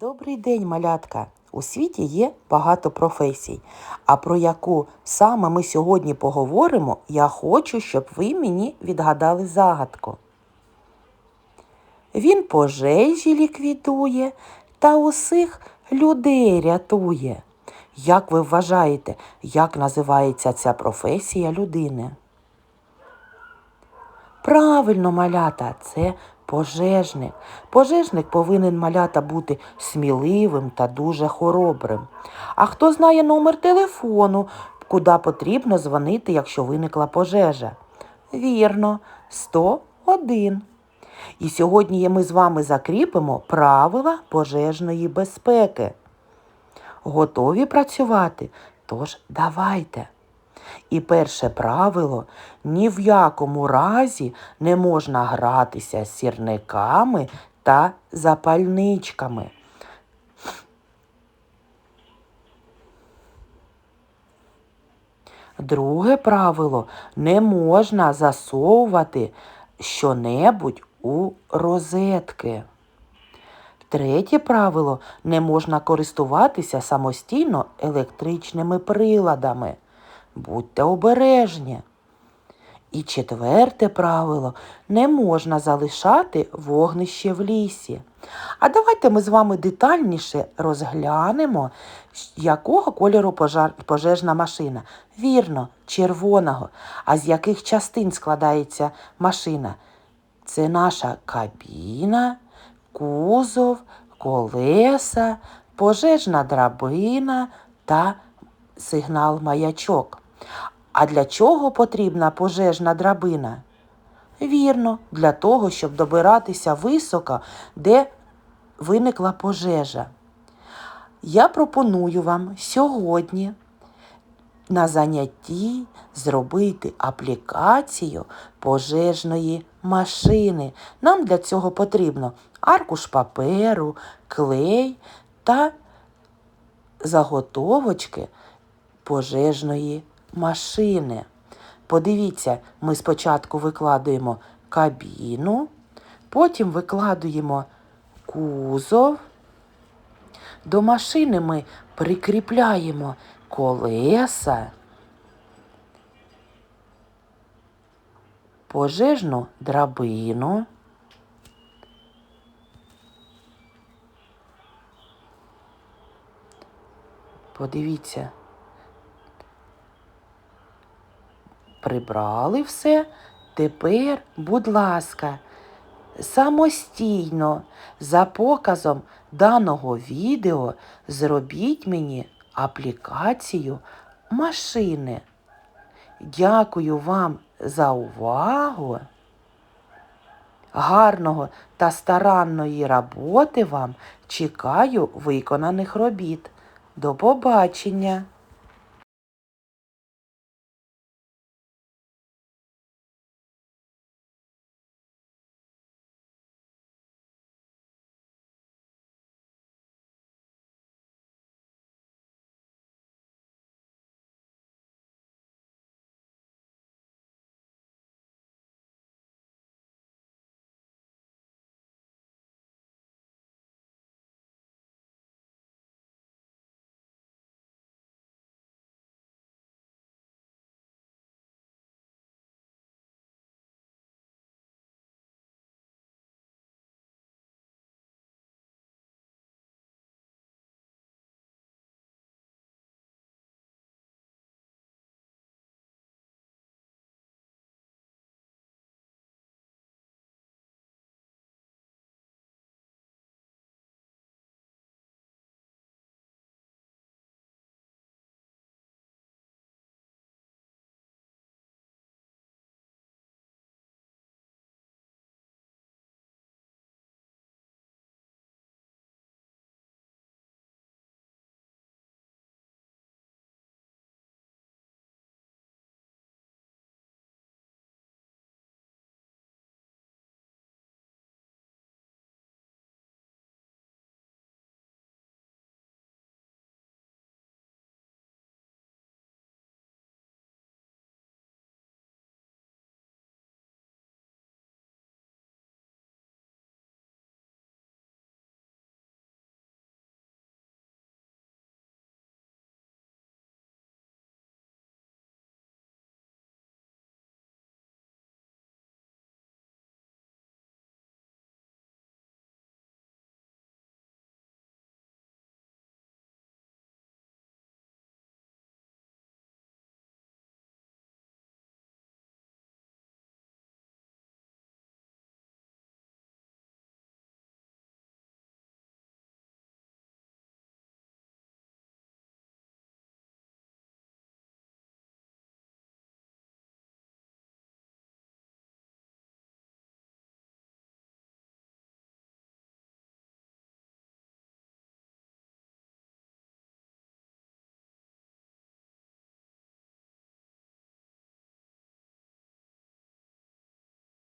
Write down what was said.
Добрий день, малятка! У світі є багато професій. А про яку саме ми сьогодні поговоримо, я хочу, щоб ви мені відгадали загадку. Він пожежі ліквідує та усіх людей рятує. Як ви вважаєте, як називається ця професія людини? Правильно, малята, це пожежник. Пожежник повинен малята бути сміливим та дуже хоробрим. А хто знає номер телефону, куди потрібно дзвонити, якщо виникла пожежа? Вірно, 101. І сьогодні ми з вами закріпимо правила пожежної безпеки. Готові працювати? Тож давайте. І перше правило ні в якому разі не можна гратися сірниками та запальничками. Друге правило не можна засовувати щонебудь у розетки. Третє правило не можна користуватися самостійно електричними приладами. Будьте обережні. І четверте правило не можна залишати вогнище в лісі. А давайте ми з вами детальніше розглянемо, якого кольору пожежна машина. Вірно, червоного. А з яких частин складається машина? Це наша кабіна, кузов, колеса, пожежна драбина та сигнал маячок. А для чого потрібна пожежна драбина? Вірно, для того, щоб добиратися високо, де виникла пожежа. Я пропоную вам сьогодні на занятті зробити аплікацію пожежної машини. Нам для цього потрібно аркуш паперу, клей та заготовочки пожежної машини. Подивіться, ми спочатку викладуємо кабіну, потім викладуємо кузов. До машини ми прикріпляємо колеса, пожежну драбину. Подивіться. Прибрали все. Тепер, будь ласка, самостійно за показом даного відео зробіть мені аплікацію машини. Дякую вам за увагу. Гарного та старанної роботи вам чекаю виконаних робіт. До побачення!